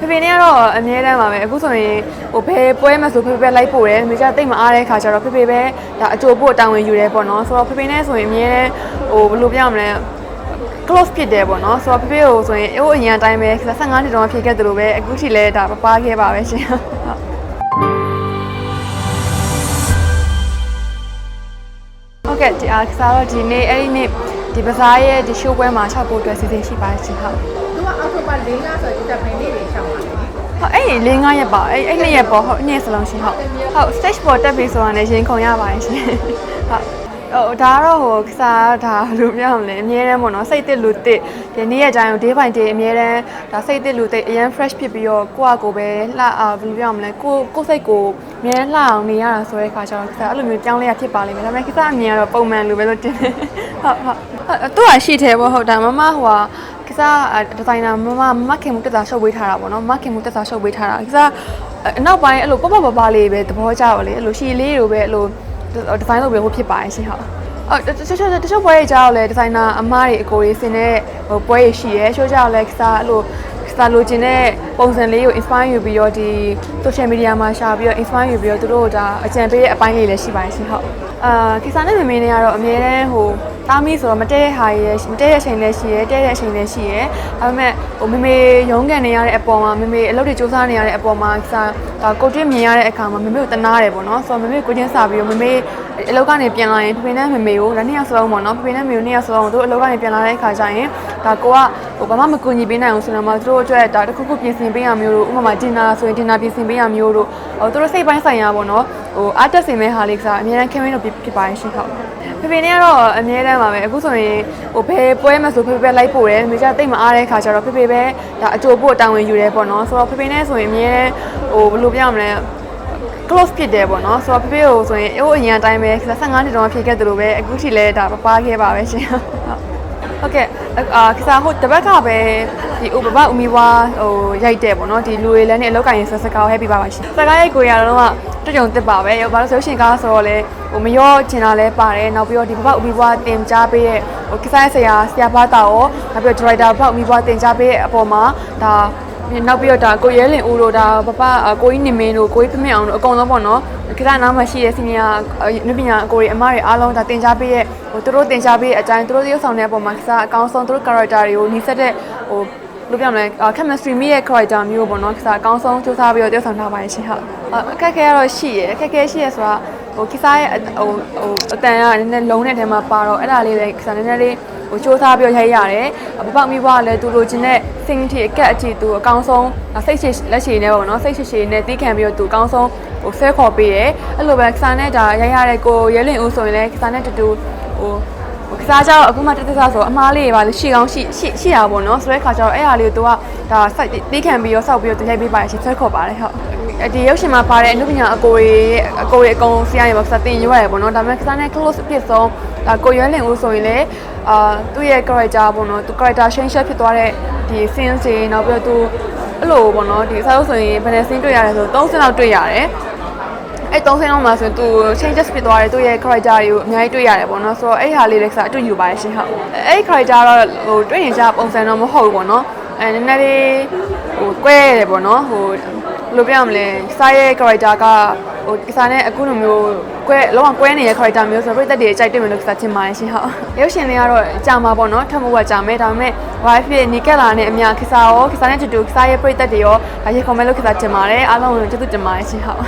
ဖေဖေနဲ့ကတော့အမြဲတမ်းပါပဲအခုဆိုရင်ဟိုဘယ်ပွဲမှာဆိုဖေဖေပဲလိုက်ပို့တယ်မိကတိတ်မအားတဲ့ခါကျတော့ဖေဖေပဲဒါအကြိုပို့တာဝန်ယူတယ်ပေါ့နော်ဆိုတော့ဖေဖေနဲ့ဆိုရင်အမြဲတမ်းဟိုဘယ်လိုပြောရမလဲ close ဖြစ်တယ်ပေါ့နော်ဆိုတော့ဖေဖေကိုဆိုရင်အိုးအရင်အတိုင်းပဲ15နှစ်တောင်ဖြစ်ခဲ့သလိုပဲအခုထိလည်းဒါပပခဲ့ပါပဲရှင်ဟုတ်ဟုတ်ကဲ့ဒီအားကစားတော့ဒီနေ့အဲ့ဒီနေ့ဒီပစားရဲ့ဒီ show ပွဲမှာ၆ပို့အတွက်စီစဉ်ရှိပါရှင်ဟုတ် သူကအောက်တိုဘာ၄လဆိုတော့ဒီတက်ဖိုင်လေးတွေရှောင်းပါလေဟုတ်အဲ့ဒီ၄၅ရက်ပါအဲ့အဲ့နှစ်ရက်ပေါ့ဟုတ်နှစ်ရက်စလုံးရှင်ဟုတ်ဟုတ် stage ပေါ်တက်ပြီဆိုတာနဲ့ရင်ခုန်ရပါတယ်ရှင်ဟုတ်ဟိုဒါကတော့ဟိုကစားဒါလိုပြောရမလဲအများတန်းပေါ့နော်စိတ်တစ်လူတစ်ဒီနေ့ရက်တိုင်း day by day အများတန်းဒါစိတ်တစ်လူတစ်အရင် fresh ဖြစ်ပြီးတော့ကိုယ့်အကိုပဲလှအာဘယ်လိုပြောရမလဲကိုကိုစိတ်ကိုအများလှအောင်နေရတာဆိုတဲ့ခါကျတော့ကစားအဲ့လိုမျိုးကြောင်းလေးရဖြစ်ပါလိမ့်မယ်ဒါပေမဲ့ကစားအမြင်ကတော့ပုံမှန်လိုပဲလို့တင်တယ်ဟုတ်ဟုတ်သူကရှိတယ်ပေါ့ဟုတ်ဒါမမဟိုဟာက စားဒီဇိုင်နာမမမခင်မှုတက်တာရှုပ်ပေးထားတာပေါ့နော်မခင်မှုတက်တာရှုပ်ပေးထားတာကစားအနောက်ပိုင်းအဲ့လိုပေါ့ပေါ့ပါပါလေးပဲသဘောကျတော့လေအဲ့လိုရှည်လေးတွေပဲအဲ့လိုဒီဇိုင်းလုပ်ပြီးဟိုဖြစ်ပါရဲ့ရှင်ဟုတ်အော်တချို့တချို့တချို့ပွဲတွေကြောက်လဲဒီဇိုင်နာအမားတွေအကိုတွေစင်တဲ့ဟိုပွဲတွေရှိရဲချို့ကြောက်လဲကစားအဲ့လို စတာလိုချင်တဲ့ပုံစံလေးကို inspire ယူပြီးတော့ဒီ social media မှာရှာပြီးတော့ inspire ယူပြီးတော့သူတို့ဒါအကြံပေးတဲ့အပိုင်းလေးလည်းရှိပါတယ်ရှင်ဟုတ်အာကိစားနဲ့မမေနဲ့ကတော့အများတန်းဟိုတားမီဆိုတော့မတဲတဲ့ဟာရယ်မတဲတဲ့အချိန်လည်းရှိရယ်တဲတဲ့အချိန်လည်းရှိရယ်ဒါပေမဲ့ဟိုမမေရုံးကန်နေရတဲ့အပေါ်မှာမမေအလုပ်တွေစူးစမ်းနေရတဲ့အပေါ်မှာကိစားဒါကိုတွေ့မြင်ရတဲ့အခါမှာမမေကိုတနာတယ်ပေါ့နော်ဆိုတော့မမေကိုချင်းစာပြီးတော့မမေအလုပ်ကနေပြန်လာရင်ဖေဖေနဲ့မမေကိုဒါနှစ်ယောက်စလုံးပေါ့နော်ဖေဖေနဲ့မမေကိုနှစ်ယောက်စလုံးကိုသူတို့အလုပ်ကနေပြန်လာတဲ့အခါကျရင်ဒါကိုက ဟိုဘာမှမကူညီပေးနိုင်အောင်ဆိုတော့မှသူတို့အတွက်ဒါတစ်ခုခုပြင်ဆင်ပေးရမျိုးတို့ဥပမာတင်နာဆိုရင်တင်နာပြင်ဆင်ပေးရမျိုးတို့ဟိုသူတို့စိတ်ပိုင်းဆိုင်ရာပေါ့နော်ဟိုအားတက်စင်မဲ့ဟာလေးကစားအများအား campaign လုပ်ဖြစ်ပါရဲ့ရှင်ဟုတ်ဖေဖေနဲ့ကတော့အများတန်းပါပဲအခုဆိုရင်ဟိုဘယ်ပွဲမှာဆိုဖေဖေပဲလိုက်ပို့တယ်မိကတိတ်မအားတဲ့ခါကျတော့ဖေဖေပဲဒါအကြိုပို့တာဝန်ယူတယ်ပေါ့နော်ဆိုတော့ဖေဖေနဲ့ဆိုရင်အများဟိုဘယ်လိုပြောရမလဲ close ဖြစ်တယ်ပေါ့နော်ဆိုတော့ဖေဖေကိုဆိုရင်အိုးအရင်အတိုင်းပဲ15နှစ်တောင်ဖြစ်ခဲ့သလိုပဲအခုထိလည်းဒါပပခဲ့ပါပဲရှင်ဟုတ် ဟုတ်ကဲ့အာကစားဟိုတပတ်ကပဲဒီဥပပဥမီဝါဟိုရိုက်တယ်ပေါ့နော်ဒီလူတွေလည်းနဲ့အလောက်ကရင်ဆက်စကားဟဲ့ပြပါပါရှင်စကားရိုက်ကိုရတော့ကတကြုံတက်ပါပဲဘာလို့ဆိုရှင်ကားဆိုတော့လေဟိုမရောချင်တာလဲပါတယ်နောက်ပြီးတော့ဒီပပဥမီဝါတင်ကြားပေးတဲ့ဟိုကစားဆရာဆရာဘာတာရောနောက်ပြီးတော့ driver ပပဥမီဝါတင်ကြားပေးတဲ့အပေါ်မှာဒါ နောက်ပြီးတော့ဒါကိုရဲလင်ဦးတို့ဒါပပကိုကြီးနေမင်းတို့ကိုကြီးဖမင်းအောင်တို့အကုန်လုံးပေါ့နော်ကစားနားမှာရှိတဲ့စီနီယာနုပညာအကိုတွေအမတွေအားလုံးဒါတင် जा ပေးရဲ့ဟိုသူတို့တင် जा ပေးတဲ့အတိုင်းသူတို့ရုပ်ဆောင်တဲ့အပေါ်မှာကစားအကောင်းဆုံးသူတို့ character တွေကိုညီဆက်တဲ့ဟိုလို့ပြောမလဲ chemistry မိရဲ့ character မျိုးပေါ့နော်ကစားအကောင်းဆုံးစူးစမ်းပြီးတော့ရုပ်ဆောင်ထားပါရဲ့ရှင်ဟုတ်အခက်ခဲကတော့ရှိရအခက်ခဲရှိရဆိုတာဟိုကစားရဲ့ဟိုဟိုအတန်ကနည်းနည်းလုံးတဲ့ထဲမှာပါတော့အဲ့ဒါလေးလည်းကစားနည်းနည်းလေး ဟိုစူးစမ်းပြီးရိုက်ရတယ်ပပမိဘကလည်းသူလိုချင်တဲ့ sing တီအကက်အတီသူအကောင်းဆုံးစိတ်ရှိလက်ရှိနေပေါ့နော်စိတ်ရှိရှိနဲ့တီးခံပြီးတော့သူအကောင်းဆုံးဟိုဆဲခေါ်ပေးတယ်အဲ့လိုပဲကစားနဲ့ဒါရိုက်ရတဲ့ကိုရဲလင်ဦးဆိုရင်လည်းကစားနဲ့တူတူဟိုဟိုကစားကြတော့အခုမှတက်တက်စားဆိုအမားလေးတွေပါလို့ရှေ့ကောင်းရှိရှိရှိတာပေါ့နော်ဆိုတဲ့ခါကျတော့အဲ့ဟာလေးကိုသူကဒါစိုက်တီးခံပြီးတော့စောက်ပြီးတော့သူရိုက်ပေးပါရှေ့ဆွဲခေါ်ပါတယ်ဟုတ် ဒီရုပ်ရှင်မှာပါတဲ့အနုပညာအကိုတွေအကိုတွေအကုန်ဆရာတွေပါကစားတင်ရွရတယ်ပေါ့နော်ဒါပေမဲ့ကစားနဲ့ close ဖြစ်ဆုံးဒါကိုရဲလင်ဦးဆိုရင်လည်းအာသူ့ရဲ့ character ပေါ့နော်သူ character change ဖြစ်သွားတဲ့ဒီ scenes တွေနောက်ပြီးတော့သူအဲ့လိုပေါ့နော်ဒီအစားလို့ဆိုရင်ဘယ်နဲ့ scene တွေ့ရတယ်ဆို3 scene လောက်တွေ့ရတယ်အဲ့3ဆင်းလုံးမှာဆိုရင်သူ changes ဖြစ်သွားတယ်သူရဲ့ character တွေကိုအများကြီးတွေ့ရတယ်ပေါ့နော်ဆိုတော့အဲ့ဟာလေးလည်းစအတွေ့ယူပါရဲ့ရှင်ဟုတ်အဲ့ character တော့ဟိုတွေ့ရင်ကြပုံစံတော့မဟုတ်ဘူးပေါ့နော်အဲနည်းနည်းလေးဟိုကွဲရတယ်ပေါ့နော်ဟို ဘယ်လိုပြောရမလဲစားရဲ့ character ကဟိုကစားနဲ့အခုလိုမျိုးကွဲလောကကွဲနေတဲ့ character မျိုးဆိုတော့ပြည့်သက်တွေကြိုက်တွေ့မယ်လို့ကစားချင်ပါတယ်ရှင်ဟုတ်ရုပ်ရှင်တွေကတော့ကြာမှာပေါ့နော်ထပ်မို့ကကြာမယ်ဒါပေမဲ့ wife ဖြစ်နီကက်လာနဲ့အများကစားရောကစားနဲ့တူတူကစားရဲ့ပြည့်သက်တွေရောဒါရေ comment လို့ကစားချင်ပါတယ်အားလုံးကိုကျေးဇူးတင်ပါတယ်ရှင်ဟုတ်